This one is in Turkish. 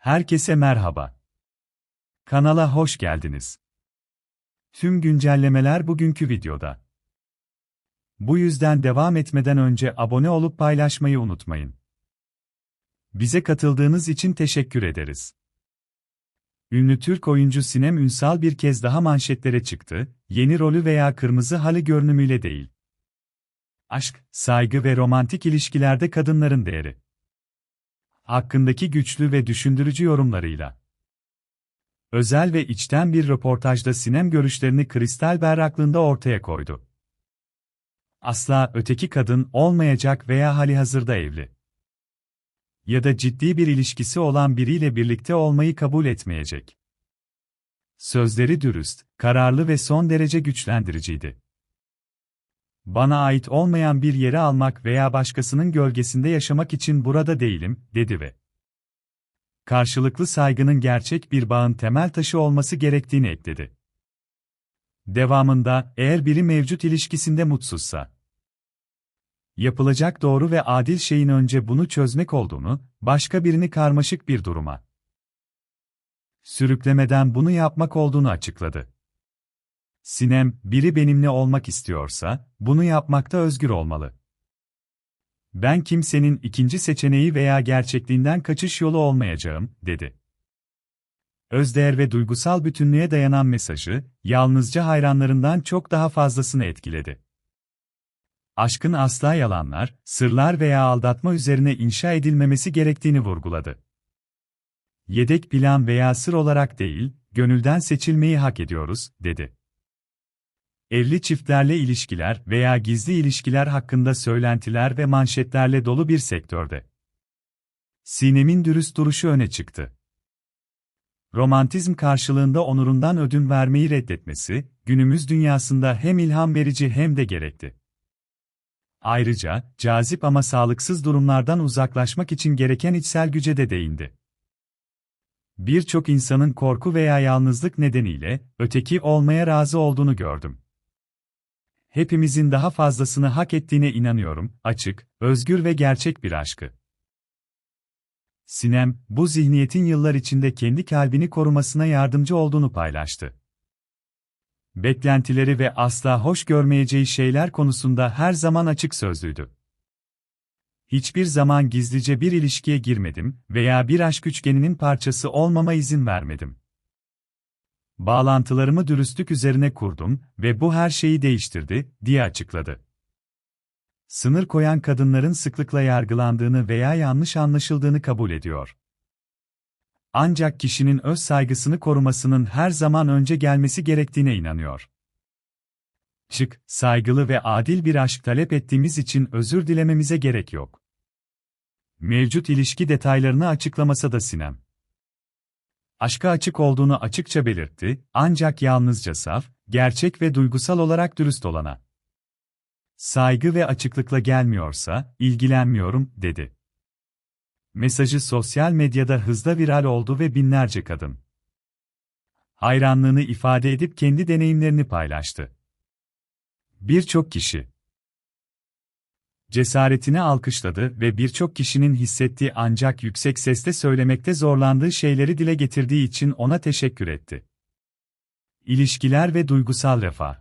Herkese merhaba. Kanala hoş geldiniz. Tüm güncellemeler bugünkü videoda. Bu yüzden devam etmeden önce abone olup paylaşmayı unutmayın. Bize katıldığınız için teşekkür ederiz. Ünlü Türk oyuncu Sinem Ünsal bir kez daha manşetlere çıktı, yeni rolü veya kırmızı halı görünümüyle değil. Aşk, saygı ve romantik ilişkilerde kadınların değeri. Hakkındaki güçlü ve düşündürücü yorumlarıyla. Özel ve içten bir röportajda Sinem görüşlerini kristal berraklığında ortaya koydu. Asla öteki kadın olmayacak veya hali hazırda evli ya da ciddi bir ilişkisi olan biriyle birlikte olmayı kabul etmeyecek. Sözleri dürüst, kararlı ve son derece güçlendiriciydi. Bana ait olmayan bir yere almak veya başkasının gölgesinde yaşamak için burada değilim, dedi ve karşılıklı saygının gerçek bir bağın temel taşı olması gerektiğini ekledi. Devamında, eğer biri mevcut ilişkisinde mutsuzsa, yapılacak doğru ve adil şeyin önce bunu çözmek olduğunu, başka birini karmaşık bir duruma sürüklemeden bunu yapmak olduğunu açıkladı. Sinem, biri benimle olmak istiyorsa, bunu yapmakta özgür olmalı. Ben kimsenin ikinci seçeneği veya gerçekliğinden kaçış yolu olmayacağım, dedi. Özdeğer ve duygusal bütünlüğe dayanan mesajı, yalnızca hayranlarından çok daha fazlasını etkiledi. Aşkın asla yalanlar, sırlar veya aldatma üzerine inşa edilmemesi gerektiğini vurguladı. Yedek plan veya sır olarak değil, gönülden seçilmeyi hak ediyoruz, dedi. Evli çiftlerle ilişkiler veya gizli ilişkiler hakkında söylentiler ve manşetlerle dolu bir sektörde. Sinem'in dürüst duruşu öne çıktı. Romantizm karşılığında onurundan ödün vermeyi reddetmesi, günümüz dünyasında hem ilham verici hem de gerekti. Ayrıca, cazip ama sağlıksız durumlardan uzaklaşmak için gereken içsel güce de değindi. Birçok insanın korku veya yalnızlık nedeniyle öteki olmaya razı olduğunu gördüm. Hepimizin daha fazlasını hak ettiğine inanıyorum, açık, özgür ve gerçek bir aşkı. Sinem, bu zihniyetin yıllar içinde kendi kalbini korumasına yardımcı olduğunu paylaştı. Beklentileri ve asla hoş görmeyeceği şeyler konusunda her zaman açık sözlüydü. Hiçbir zaman gizlice bir ilişkiye girmedim veya bir aşk üçgeninin parçası olmama izin vermedim. Bağlantılarımı dürüstlük üzerine kurdum ve bu her şeyi değiştirdi, diye açıkladı. Sınır koyan kadınların sıklıkla yargılandığını veya yanlış anlaşıldığını kabul ediyor. Ancak kişinin öz saygısını korumasının her zaman önce gelmesi gerektiğine inanıyor. Çık, saygılı ve adil bir aşk talep ettiğimiz için özür dilememize gerek yok. Mevcut ilişki detaylarını açıklamasa da Sinem. Aşka açık olduğunu açıkça belirtti, ancak yalnızca saf, gerçek ve duygusal olarak dürüst olana. Saygı ve açıklıkla gelmiyorsa, ilgilenmiyorum, dedi. Mesajı sosyal medyada hızla viral oldu ve binlerce kadın hayranlığını ifade edip kendi deneyimlerini paylaştı. Birçok kişi cesaretini alkışladı ve birçok kişinin hissettiği ancak yüksek sesle söylemekte zorlandığı şeyleri dile getirdiği için ona teşekkür etti. İlişkiler ve duygusal refah